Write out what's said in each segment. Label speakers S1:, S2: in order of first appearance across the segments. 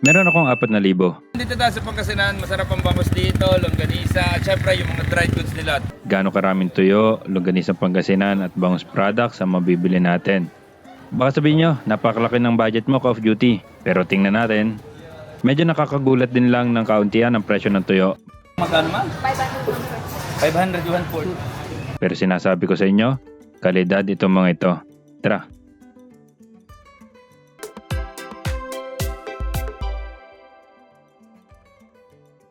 S1: Meron akong 4,000.
S2: Dito tayo sa Pangasinan, masarap ang bangus dito, longganisa, at syempre yung mga dried goods nila.
S1: Gaano karaming tuyo, longganisang Pangasinan at bangus products ang mabibili natin. Baka sabihin nyo, napakalaki ng budget mo Call of Duty. Pero tingnan natin, medyo nakakagulat din lang ng kauntian ang presyo ng tuyo.
S2: Magkano man? 500 yuan po.
S1: Pero sinasabi ko sa inyo, kalidad itong mga ito. Tara,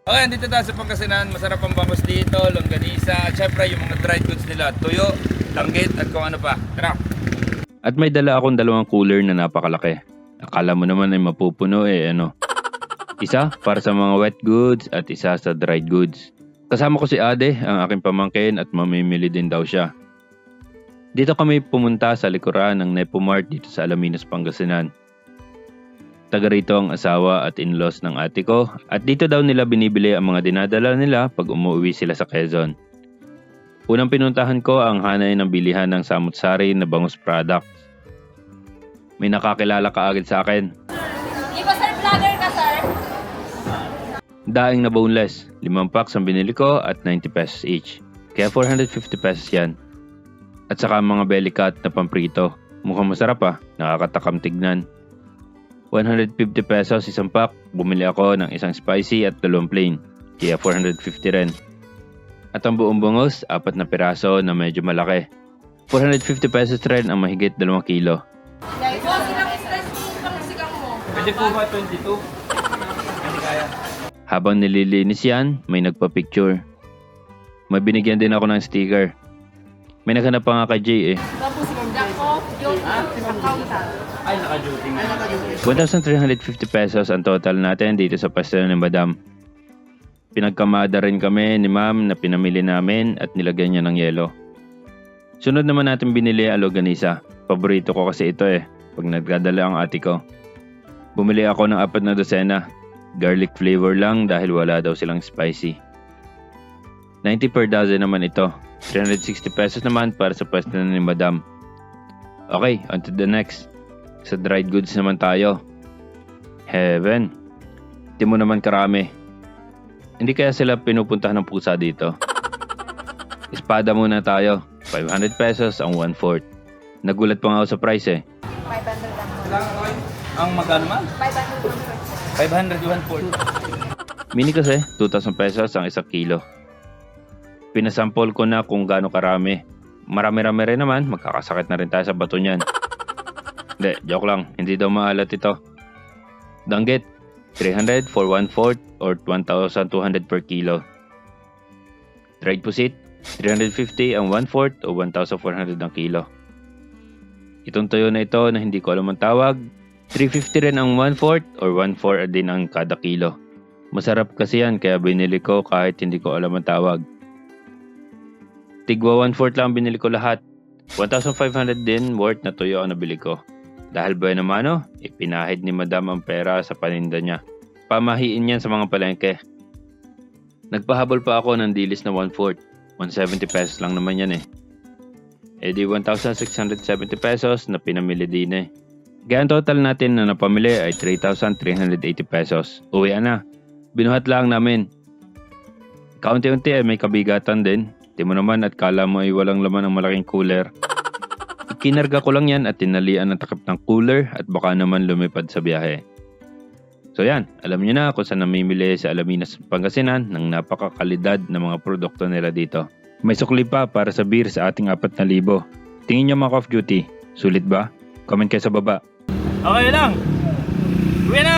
S2: Okay, dito tayo sa Pangasinan, masarap ang bangus dito, longganisa, at syempre yung mga dried goods nila, tuyo, langgit, at kung ano pa. Tara!
S1: At may dala akong dalawang cooler na napakalaki. Akala mo naman ay mapupuno eh ano. Isa para sa mga wet goods at isa sa dried goods. Kasama ko si Ade, ang aking pamangkin at mamimili din daw siya. Dito kami pumunta sa likuran ng Nepomart dito sa Alaminos, Pangasinan. Taga rito ang asawa at in-laws ng ate ko at dito daw nila binibili ang mga dinadala nila pag umuwi sila sa Quezon. Unang pinuntahan ko ang hanay ng bilihan ng samut-sari na bangus products. May nakakilala ka agad sa akin.
S3: Di ba sir, vlogger ka sir?
S1: Daing na boneless. Limang packs ang binili ko at 90 pesos each. Kaya 450 pesos yan. At saka mga belly cut na pamprito. Mukhang masarap ah. Nakakatakam tignan. 150 pesos isang pack. Bumili ako ng isang spicy at dalawang plain. Kaya 450 rin. At ang buong bungos, apat na piraso na medyo malaki. 450 pesos rin ang mahigit 2 kilo.
S3: Boss, ilang stress pang sigang mo?
S2: Pwede po ba 22? Hindi kaya.
S1: Habang nililinis yan, may nagpa-picture. May binigyan din ako ng sticker. May naghanap pa nga kay Jay eh.
S3: Tapos yung accountant.
S2: Ay, naka-duty nga.
S1: 1,350 pesos ang total natin dito sa pwesto ni Madam. Pinagkamada rin kami ni Ma'am na pinamili namin at nilagyan niya ng yelo. Sunod naman natin binili ang longganisa. Paborito ko kasi ito eh, pag nagdadala ang ate ko. Bumili ako ng apat na dosena. Garlic flavor lang dahil wala daw silang spicy. 90 per dozen naman ito. 360 pesos naman para sa pwesto ni Madam. Okay, on to the next. Sa dried goods naman tayo. Heaven. Di mo naman karami. Hindi kaya sila pinupuntahan ng pusa dito. Espada muna tayo. 500 pesos ang 1/4. Nagulat pa nga ako sa price eh.
S3: 500 lang
S2: Ang magkano man?
S3: 500 lang sir.
S2: 500 yuan po.
S1: Mini kasi, 2,000 pesos ang isang kilo. Pinasample ko na kung gaano karami. Marami-rami rin naman, magkakasakit na rin tayo sa bato niyan. Hindi, joke lang. Hindi daw maalat ito. Danggit, 300 for 1/4 or 1,200 per kilo. Dried pusit, 350 ang 1/4 o 1,400 ang kilo. Itong tuyo na ito na hindi ko alam ang tawag, 350 rin ang 1/4 or 1/4 din ang kada kilo. Masarap kasi yan kaya binili ko kahit hindi ko alam ang tawag. Tigwa 1/4 lang binili ko lahat. 1,500 din worth na tuyo ang nabili ko. Dahil ba naman ano, ipinahid ni madam ang pera sa paninda niya. Pamahiin yan sa mga palengke. Nagpahabol pa ako ng dilis na 1/4. 170 pesos lang naman yan eh. E di 1,670 pesos na pinamili din eh. Kaya ang total natin na napamili ay 3,380 pesos. Uwi na. Binuhat lang namin. Kaunti-unti ay may kabigatan din. Di mo naman at kala mo ay walang laman ng malaking cooler. Ikinarga ko lang yan at tinalian ng takip ng cooler at baka naman lumipad sa biyahe. So yan, alam niyo na kung saan namimili sa Alaminas, Pangasinan ng napakakalidad na mga produkto nila dito. May sukli pa para sa beer sa ating 4,000. Tingin niyo mga Call of Duty, sulit ba? Comment kayo sa baba.
S2: Okay lang. Uwi na!